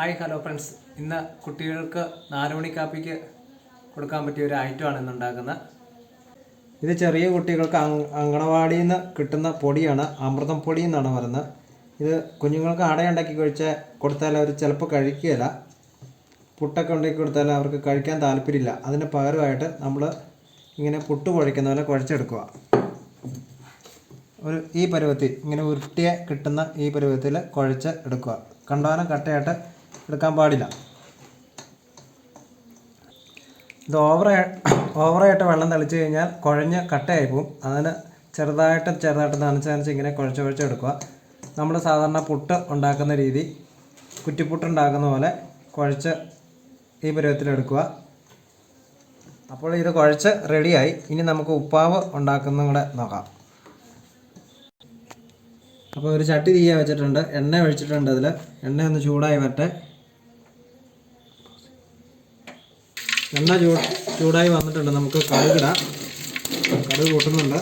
Hi hello friends. ഇന്ന് കുട്ടികൾക്ക് നാലുമണി കാപ്പിക്ക് കൊടുക്കാൻ പറ്റിയ ഒരു ഐറ്റമാണ് ഇന്ന് ഉണ്ടാക്കുന്നത്. ഇത് ചെറിയ കുട്ടികൾക്ക് അങ്കണവാടിയിൽ നിന്ന് കിട്ടുന്ന പൊടിയാണ് അമൃതം പൊടി എന്നാണ് പറയുന്നത്. ഇത് കുഞ്ഞുങ്ങൾക്ക് അടയുണ്ടാക്കി കഴിച്ചാൽ കൊടുത്താൽ അവർ ചിലപ്പോൾ കഴിക്കുകയില്ല. പുട്ടൊക്കെ ഉണ്ടാക്കി കൊടുത്താൽ അവർക്ക് കഴിക്കാൻ താല്പര്യമില്ല. അതിന് പകരമായിട്ട് നമ്മൾ ഇങ്ങനെ പുട്ട് കുഴയ്ക്കുന്ന പോലെ കുഴച്ചെടുക്കുക. ഒരു ഈ പരുവത്തിൽ ഇങ്ങനെ ഉരുട്ടിയ കിട്ടുന്ന ഈ പരുവത്തിൽ കുഴച്ച് എടുക്കുക. കണ്ടവാനം കട്ടയായിട്ട് എടുക്കാൻ പാടില്ല. ഇത് ഓവർ ഓവറായിട്ട് വെള്ളം തളിച്ച് കഴിഞ്ഞാൽ കുഴഞ്ഞ് കട്ടയായി പോകും അതിന് ചെറുതായിട്ട് ചെറുതായിട്ട് നനച്ച് നനച്ച് ഇങ്ങനെ കുഴച്ച് കുഴച്ച് എടുക്കുക. നമ്മൾ സാധാരണ പുട്ട് ഉണ്ടാക്കുന്ന രീതി കുറ്റിപ്പുട്ട് ഉണ്ടാക്കുന്ന പോലെ കുഴച്ച് ഈ പരുവത്തിലെടുക്കുക അപ്പോൾ ഇത് കുഴച്ച് റെഡിയായി ഇനി നമുക്ക് ഉപ്പാവ് ഉണ്ടാക്കുന്നതും കൂടെ നോക്കാം. അപ്പോൾ ഒരു ചട്ടി തീയ വെച്ചിട്ടുണ്ട്. എണ്ണ ഒഴിച്ചിട്ടുണ്ട് അതിൽ എണ്ണ ഒന്ന് ചൂടായി വരട്ടെ. എണ്ണ ചൂ ചൂടായി വന്നിട്ടുണ്ട്. നമുക്ക് കടുകിടാം കടുക് കൂട്ടുന്നുണ്ട്.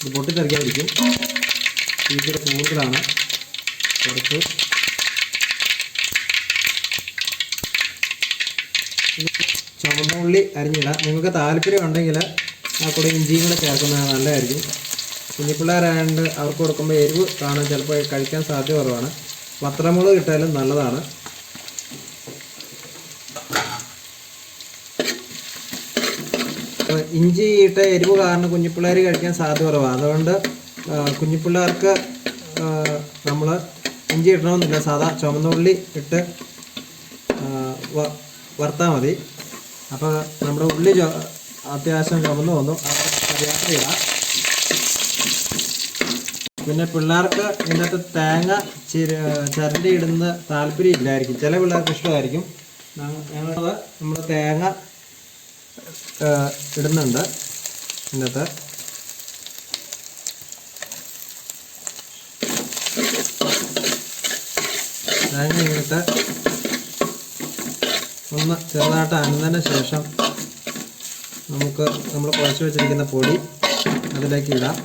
ഇത് പൊട്ടിത്തെറിക്കാതിരിക്കും. തീറ്റ കൂടുതലാണ്. കുറച്ച് ചുവന്ന ഉള്ളി അരിഞ്ഞിടാം. നിങ്ങൾക്ക് താല്പര്യം ഉണ്ടെങ്കിൽ ആ കൂടെ ഇഞ്ചിയും കൂടെ ചേർക്കുന്നത് നല്ലതായിരിക്കും. കുഞ്ഞിപ്പിള്ളേരായതുകൊണ്ട് അവർക്ക് കൊടുക്കുമ്പോൾ എരിവ് കാണാൻ ചിലപ്പോൾ കഴിക്കാൻ സാധ്യത കുറവാണ്. പത്രമുളക് ഇട്ടാലും നല്ലതാണ്. അപ്പോൾ ഇഞ്ചി ഇട്ട എരിവ് കാരണം കുഞ്ഞിപ്പിള്ളേർ കഴിക്കാൻ സാധ്യത കുറവാണ് അതുകൊണ്ട് കുഞ്ഞിപ്പിള്ളേർക്ക് നമ്മൾ ഇഞ്ചി ഇടണമെന്നില്ല. സാധാ ചുമന്ന ഉള്ളി ഇട്ട് വറുത്താൽ മതി. അപ്പോൾ നമ്മുടെ ഉള്ളി അത്യാവശ്യം ചുമന്ന് വന്നു. കറിയാത്ത പിന്നെ പിള്ളേർക്ക് ഇതിനകത്ത് തേങ്ങ ചിര ചിരണ്ടി ഇടുന്ന താല്പര്യം ഇല്ലായിരിക്കും. ചില പിള്ളേർക്ക് ഇഷ്ടമായിരിക്കും. ഞങ്ങൾ നമ്മൾ തേങ്ങ ഇടുന്നുണ്ട്. ഇതിനകത്ത് തേങ്ങ ഇങ്ങോട്ട് ഒന്ന് ചെറുതായിട്ട് അനന്തതിന് ശേഷം നമുക്ക് നമ്മൾ കുഴച്ച് വെച്ചിരിക്കുന്ന പൊടി അതിലേക്ക് ഇടാം.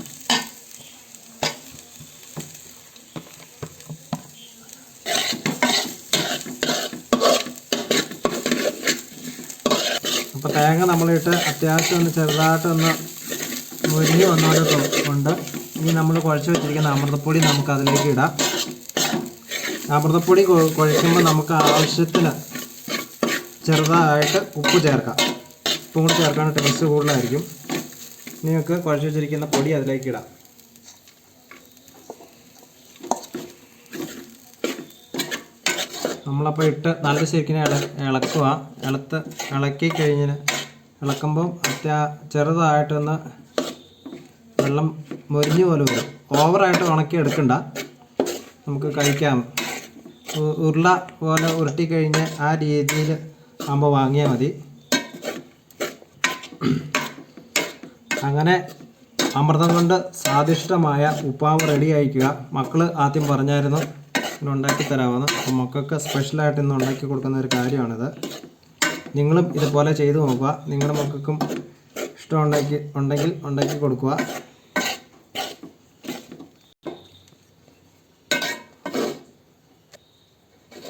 അപ്പോൾ തേങ്ങ നമ്മളിട്ട് അത്യാവശ്യം ഒന്ന് ചെറുതായിട്ടൊന്ന് മുരിഞ്ഞ് വന്നോണ്ട് കൊണ്ട് ഇനി നമ്മൾ കുഴച്ച് വെച്ചിരിക്കുന്ന അമൃതപ്പൊടി നമുക്ക് അതിലേക്ക് ഇടാം. അമൃതപ്പൊടി കുഴക്കുമ്പോൾ നമുക്ക് ആവശ്യത്തിന് ചെറുതായിട്ട് ഉപ്പ് ചേർക്കാം. ഉപ്പും കൂടി ചേർക്കാൻ ടേസ്റ്റ് കൂടുതലായിരിക്കും. നമുക്ക് കുഴച്ച് വെച്ചിരിക്കുന്ന പൊടി അതിലേക്ക് ഇടാം. നമ്മളപ്പോൾ ഇട്ട് നല്ല ശരിക്കും ഇള ഇളക്കുക ഇളത്ത് ഇളക്കി കഴിഞ്ഞ് ഇളക്കുമ്പം അത്യാ ചെറുതായിട്ടൊന്ന് വെള്ളം മൊരിഞ്ഞ് പോലെ വരും. ഓവറായിട്ട് ഉണക്കി എടുക്കണ്ട. നമുക്ക് കഴിക്കാം. ഉരുള പോലെ ഉരുട്ടി കഴിഞ്ഞ് ആ രീതിയിൽ ആകുമ്പോൾ വാങ്ങിയാൽ മതി. അങ്ങനെ അമൃതം കൊണ്ട് സ്വാദിഷ്ടമായ ഉപ്പാവ് റെഡി ആയിക്കുക. മക്കൾ ആദ്യം പറഞ്ഞായിരുന്നു ഇന്ന് ഉണ്ടാക്കി തരാമെന്ന് അപ്പോൾ മക്കൾക്ക് സ്പെഷ്യലായിട്ട് ഇന്ന് ഉണ്ടാക്കി കൊടുക്കുന്ന ഒരു കാര്യമാണിത്. നിങ്ങളും ഇതുപോലെ ചെയ്തു നോക്കുക. നിങ്ങളുടെ മക്കൾക്കും ഇഷ്ടം ഉണ്ടാക്കി ഉണ്ടെങ്കിൽ ഉണ്ടാക്കി കൊടുക്കുക.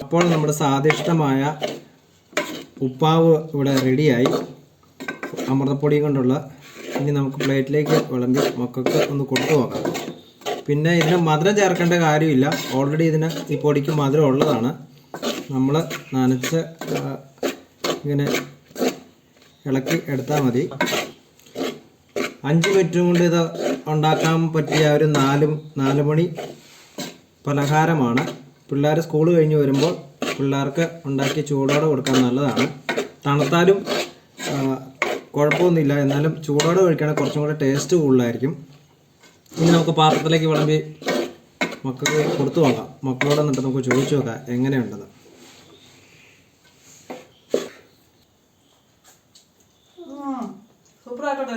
അപ്പോൾ നമ്മുടെ സ്വാദിഷ്ടമായ ഉപ്പാവ് ഇവിടെ റെഡിയായി അമൃതപ്പൊടിയും കൊണ്ടുള്ള. ഇനി നമുക്ക് പ്ലേറ്റിലേക്ക് വിളമ്പി മക്കൾക്ക് ഒന്ന് കൊടുത്തു നോക്കാം. പിന്നെ ഇതിന് മധുരം ചേർക്കേണ്ട കാര്യമില്ല. ഓൾറെഡി ഇതിന് ഈ പൊടിക്ക് മധുരം ഉള്ളതാണ്. നമ്മൾ നനച്ച് ഇങ്ങനെ ഇളക്കി എടുത്താൽ മതി. അഞ്ച് മിനിറ്റ് കൊണ്ട് ഇത് ഉണ്ടാക്കാൻ പറ്റിയ ഒരു നാല് നാല് മണി പലഹാരമാണ്. പിള്ളേർ സ്കൂൾ കഴിഞ്ഞ് വരുമ്പോൾ പിള്ളേർക്ക് ഉണ്ടാക്കി ചൂടോടെ കൊടുക്കാൻ നല്ലതാണ്. തണുത്താലും കുഴപ്പമൊന്നുമില്ല. എന്നാലും ചൂടോടെ കഴിക്കുകയാണെങ്കിൽ കുറച്ചും കൂടെ ടേസ്റ്റ് കൂടുതലായിരിക്കും. ഇനി നമുക്ക് പാത്രത്തിലേക്ക് വിളമ്പി മക്കൾക്ക് കൊടുത്തു നോക്കാം. മക്കളോട് എന്നിട്ട് നമുക്ക് ചോദിച്ചു നോക്കാം എങ്ങനെയുണ്ടെന്ന്.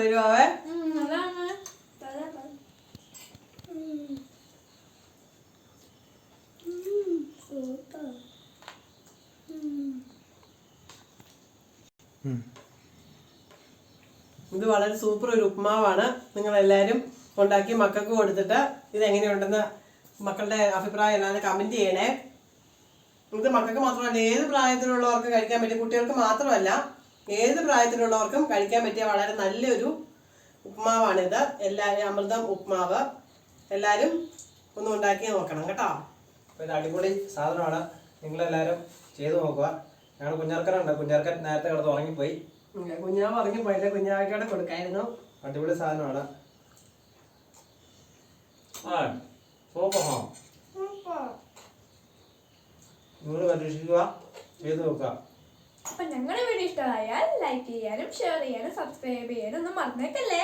വരുവാവേ ഇത് വളരെ സൂപ്പർ ഒരു ഉപ്മാവാണ്. നിങ്ങൾ എല്ലാവരും ഉണ്ടാക്കി മക്കൾക്ക് കൊടുത്തിട്ട് ഇത് എങ്ങനെയുണ്ടെന്ന് മക്കളുടെ അഭിപ്രായം എല്ലാവരും കമന്റ് ചെയ്യണേ. ഇത് മക്കൾക്ക് മാത്രമല്ല ഏത് പ്രായത്തിലുള്ളവർക്കും കഴിക്കാൻ പറ്റിയ കുട്ടികൾക്ക് മാത്രമല്ല ഏത് പ്രായത്തിലുള്ളവർക്കും കഴിക്കാൻ പറ്റിയ വളരെ നല്ലൊരു ഉപ്മാവാണിത്. എല്ലാവരും അമൃതം ഉപ്മാവ് എല്ലാവരും ഒന്ന് ഉണ്ടാക്കി നോക്കണം കേട്ടോ. അപ്പോൾ ഇത് അടിപൊളി സാധനമാണ്. നിങ്ങളെല്ലാവരും ചെയ്തു നോക്കുക. ഞങ്ങൾ കുഞ്ഞാർക്കനുണ്ട്. കുഞ്ഞാർക്കൻ നേരത്തെ കിടന്ന് ഉറങ്ങിപ്പോയി. കുഞ്ഞാവ് ഉറങ്ങിപ്പോയില്ല? പോയില്ലേ കുഞ്ഞാവയ്ക്കോടെ കൊടുക്കായിരുന്നു. അടിപൊളി സാധനമാണ്. ആ സൂപ്പർ നിങ്ങൾ പരീക്ഷിക്കുക. ചെയ്ത് നോക്കുക. അപ്പൊ ഞങ്ങളുടെ വീഡിയോ ഇഷ്ടമായാൽ ലൈക്ക് ചെയ്യാനും ഷെയർ ചെയ്യാനും സബ്സ്ക്രൈബ് ചെയ്യാനും ഒന്നും മറന്നേക്കല്ലേ?